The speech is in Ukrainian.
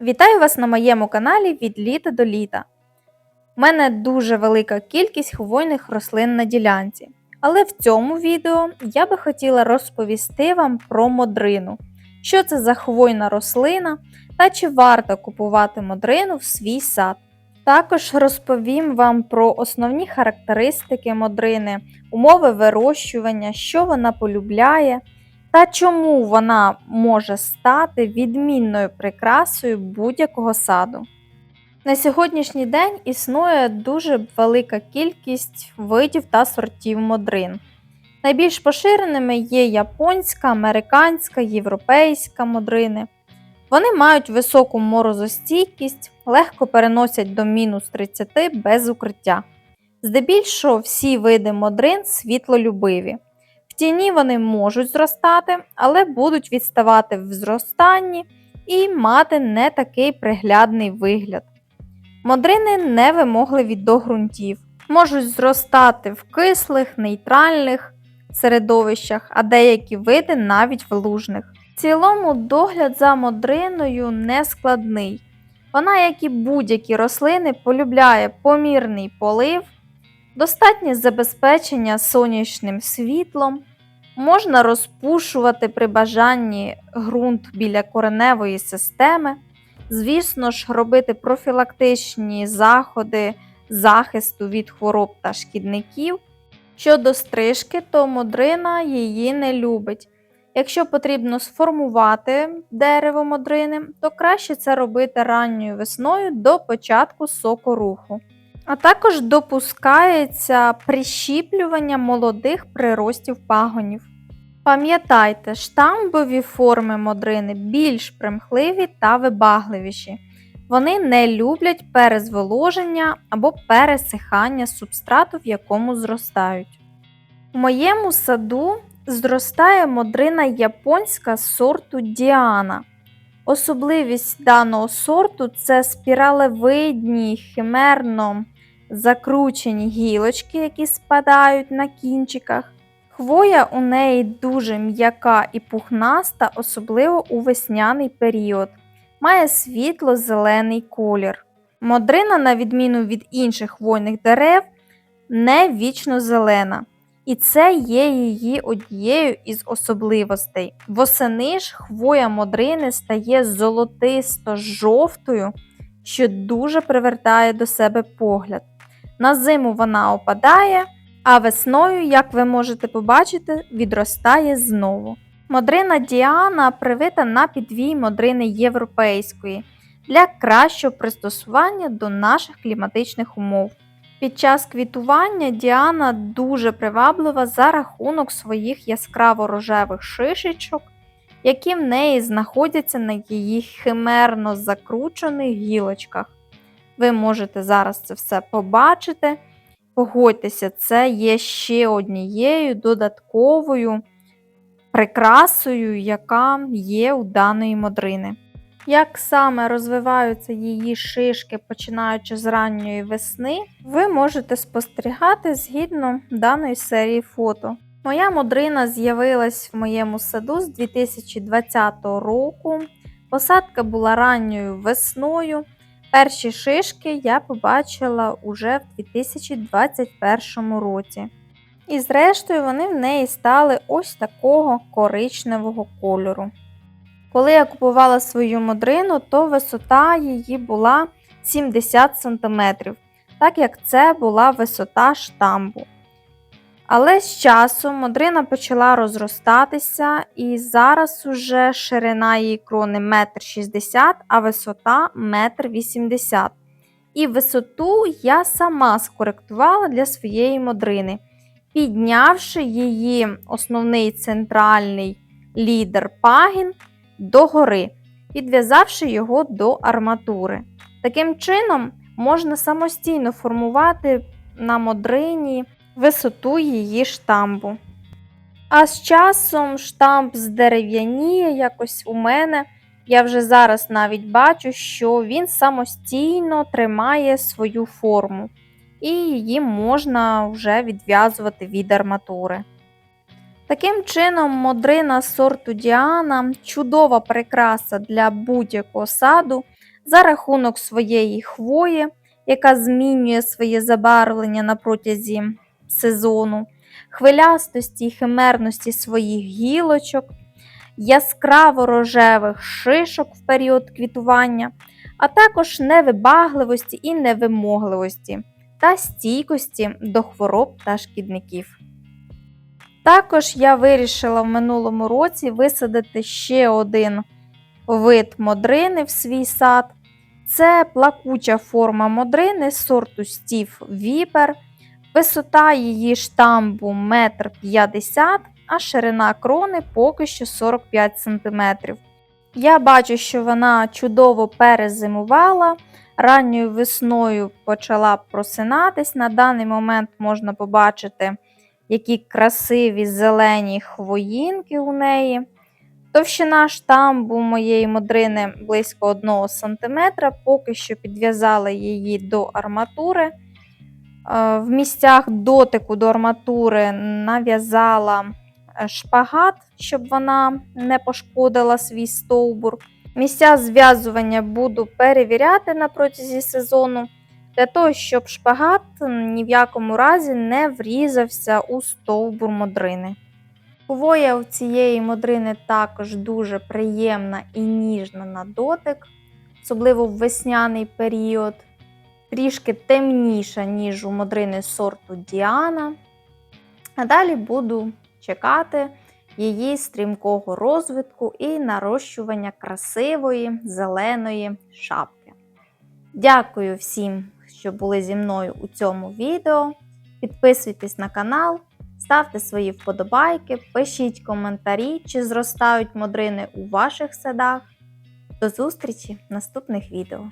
Вітаю вас на моєму каналі від літа до літа. У мене дуже велика кількість хвойних рослин на ділянці. Але в цьому відео я би хотіла розповісти вам про модрину, що це за хвойна рослина та чи варто купувати модрину в свій сад. Також розповім вам про основні характеристики модрини, умови вирощування, що вона полюбляє та чому вона може стати відмінною прикрасою будь-якого саду. На сьогоднішній день існує дуже велика кількість видів та сортів модрин. Найбільш поширеними є японська, американська, європейська модрини. Вони мають високу морозостійкість, легко переносять до мінус 30 без укриття. Здебільшого всі види модрин світлолюбиві. Тіні вони можуть зростати, але будуть відставати в зростанні і мати не такий приглядний вигляд. Модрини невимогливі до ґрунтів, можуть зростати в кислих, нейтральних середовищах, а деякі види навіть в лужних. В цілому догляд за модриною не складний. Вона, як і будь-які рослини, полюбляє помірний полив, достатнє забезпечення сонячним світлом, можна розпушувати при бажанні ґрунт біля кореневої системи. Звісно ж, робити профілактичні заходи захисту від хвороб та шкідників. Щодо стрижки, то модрина її не любить. Якщо потрібно сформувати дерево модрини, то краще це робити ранньою весною до початку сокоруху. А також допускається прищіплювання молодих приростів пагонів. Пам'ятайте, штамбові форми модрини більш примхливі та вибагливіші. Вони не люблять перезволоження або пересихання субстрату, в якому зростають. У моєму саду зростає модрина японська сорту Діана. Особливість даного сорту це спіралевидні, химерно закручені гілочки, які спадають на кінчиках. Хвоя у неї дуже м'яка і пухнаста, особливо у весняний період. Має світло-зелений колір. Модрина, на відміну від інших хвойних дерев, не вічно зелена. І це є її однією із особливостей. Восени ж хвоя модрини стає золотисто-жовтою, що дуже привертає до себе погляд. На зиму вона опадає, а весною, як ви можете побачити, відростає знову. Модрина Діана привита на підвій модрини європейської для кращого пристосування до наших кліматичних умов. Під час квітування Діана дуже приваблива за рахунок своїх яскраво рожевих шишечок, які в неї знаходяться на її химерно закручених гілочках. Ви можете зараз це все побачити. Погодьтеся, це є ще однією додатковою прикрасою, яка є у даної модрини. Як саме розвиваються її шишки, починаючи з ранньої весни, ви можете спостерігати згідно даної серії фото. Моя модрина з'явилась в моєму саду з 2020 року. Посадка була ранньою весною. Перші шишки я побачила уже в 2021 році. І зрештою вони в неї стали ось такого коричневого кольору. Коли я купувала свою модрину, то висота її була 70 см, так як це була висота штамбу. Але з часом модрина почала розростатися, і зараз уже ширина її крони 1,60 м, а висота 1,80 м. І висоту я сама скоректувала для своєї модрини, піднявши її основний центральний лідер пагін догори, підв'язавши його до арматури. Таким чином, можна самостійно формувати на модрині висоту її штамбу. А з часом штамп здерев'яніє якось у мене. Я вже зараз навіть бачу, що він самостійно тримає свою форму, і її можна вже відв'язувати від арматури. Таким чином, модрина сорту Діана чудова прикраса для будь-якого саду за рахунок своєї хвої, яка змінює своє забарвлення на протязі сезону, хвилястості і химерності своїх гілочок, яскраво рожевих шишок в період квітування, а також невибагливості і невимогливості та стійкості до хвороб та шкідників. Також я вирішила в минулому році висадити ще один вид модрини в свій сад. Це плакуча форма модрини сорту Стів Віпер. Висота її штамбу 1,50 м, а ширина крони поки що 45 см. Я бачу, що вона чудово перезимувала. Ранньою весною почала просинатись. На даний момент можна побачити, які красиві зелені хвоїнки у неї. Товщина штамбу моєї модрини близько 1 см, поки що підв'язала її до арматури. Е, В місцях дотику до арматури нав'язала е, шпагат, щоб вона не пошкодила свій стовбур. Місця зв'язування буду перевіряти на протязі сезону, для того, щоб шпагат ні в якому разі не врізався у стовбур модрини. Хвоя у цієї модрини також дуже приємна і ніжна на дотик, особливо в весняний період, трішки темніша, ніж у модрини сорту Діана. А далі буду чекати її стрімкого розвитку і нарощування красивої зеленої шапки. Дякую всім, що були зі мною у цьому відео. Підписуйтесь на канал, ставте свої вподобайки, пишіть коментарі, чи зростають модрини у ваших садах. До зустрічі в наступних відео!